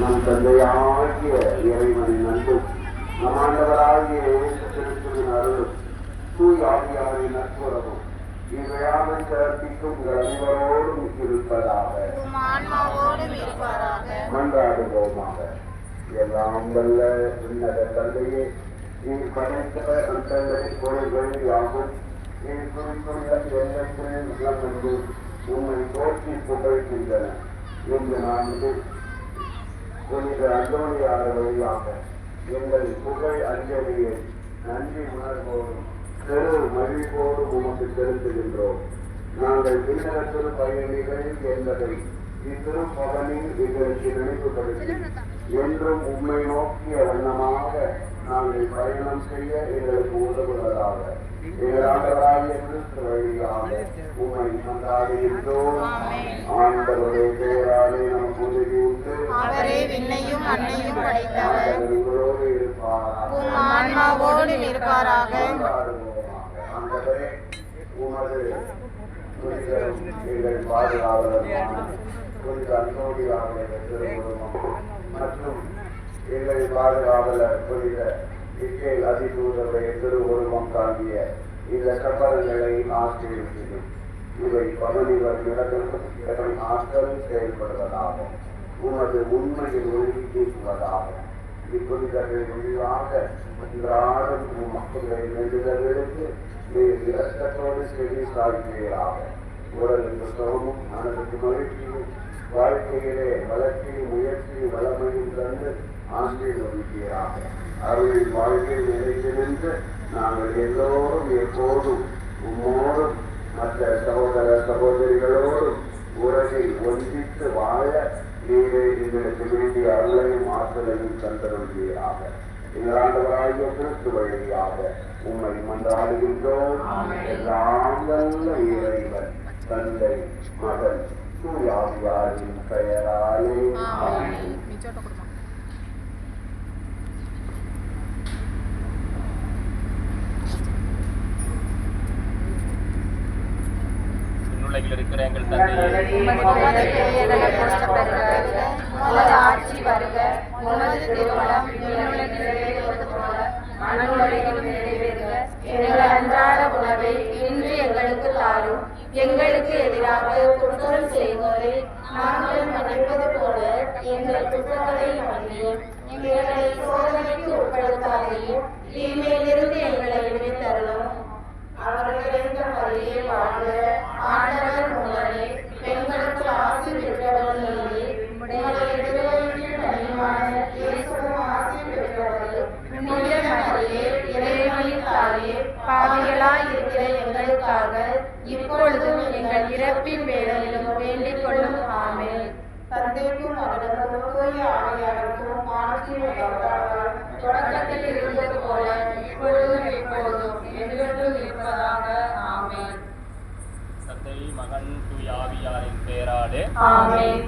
நம் தந்தையாகிய இறைவனின் அன்பும் நம் ஆண்டவராகிய இயேசு கிறிஸ்துவின் அருளும் தூய் ஆவியாரின் நட்புறவும் கற்பிக்கும் உங்கள் அனைவரோடும் இருப்பதாக. மன்றாடுவோமாக. எல்லாம் வல்ல உன்னத தந்தையே நீ படைத்த அந்தங்களின் பொருள்கள் யாவும் நீ குறித்துள்ள எண்ணத்தில் உள்ளமென்று உண்மை போற்றி புகழ்கின்றன என்று நான் புனித அந்தோணியார் வழியாக எங்கள் புகழ் அஞ்சலியை நன்றி உணர்வோடும் பெரு மகிழ்வோடும் உமக்கு செலுத்துகின்றோம். நாங்கள் விண்ணகத்தில் பயணிகள் என்பதை இத்திருப்பவனில் எங்களுக்கு நினைவுபடுத்தி என்றும் உண்மை நோக்கிய வண்ணமாக நாங்கள் பயணம் செய்ய எங்களுக்கு உதவுவதாக. எங்களாண்டவராகிய கிறிஸ்து வழியாக உண்மை கொண்டாடுகின்றோம் ஆண்டவருடைய பெயராலே நமக்கு திருவுருவம் மற்றும் எங்கள் பாதுகாவலர் புனித இக்கேல் அதிதூதருடைய திருவுருவம் தாங்கிய இந்த கப்பல்களை ஆசிரியர்கள் இவை பகுதிகள் நடக்கும் ஆற்றல் செயல்படுவதாகும் உமது உண்மையில் ஒழுங்கி தீர்ப்பதாகும் இப்பொழுதர்கள் முடிவாக அன்றாடம் மக்களை வேண்டுதல்களுக்கு நீர் இரக்கத்தோடு செவி சாய்கிறீராக உடலுக்கு சுகமும் மனதுக்கு மகிழ்ச்சியும் வாழ்க்கையிலே வளர்ச்சியும் முயற்சியும் வளமையும் தந்து ஆசீர்வதிக்கிறாக அருளின் வாழ்க்கை நிலைத்து நின்று நாங்கள் எல்லோரும் எப்போதும் உம்மோடும் மற்ற சகோதர சகோதரிகளோடும் உலகில் ஒன்றித்து வாழ நீரே எங்களுக்கு வேண்டிய அருளையும் ஆற்றலையும் தந்தருள்வீராக எங்கள் ஆண்டவராகிய கிறிஸ்து வழியாக உம்மை மன்றாடுகின்றோம். எல்லாம் வல்ல இறைவன் தந்தை மகன் தூயாவியாரின் பெயராலே ஆமென். விண்ணுலகில் இருக்கிற எங்கள் தந்தையே உமது பெயரென போற்றப்படுக உமது ஆட்சி வருக உமது திருமணம் விண்ணுலகில் நிறைவேறுவது போல மண்ணுலகிலும் நிறைவேறுக எங்கள் அன்றாட இருக்கிற எங்கள் எங்களுக்கு எங்களுக்கு எதிராக குற்றம் செய்வோரை நாங்கள் மன்னிப்பது போல எங்கள் குற்றங்களை மன்னியும். எங்களை சோதனைக்கு உட்படுத்தாதையும் தீமையிலிருந்து ஆசி பெற்றவர் நீரே உடைய இயேசுவும் ஆசி புனித இறைவனின் தாயே பாவிகளாய் இருக்கிற எங்களுக்காக இப்பொழுதும் எங்கள் இறப்பின் வேளையிலும் வேண்டிக் கொள்ளும் தந்தைக்கும் தூய ஆவியாருக்கும் தொடக்கத்தில் இருந்தது போல இப்பொழுதும் என்றென்றும் இருப்பதாக தந்தை மகன் தூய் பேராலே ஆமென்.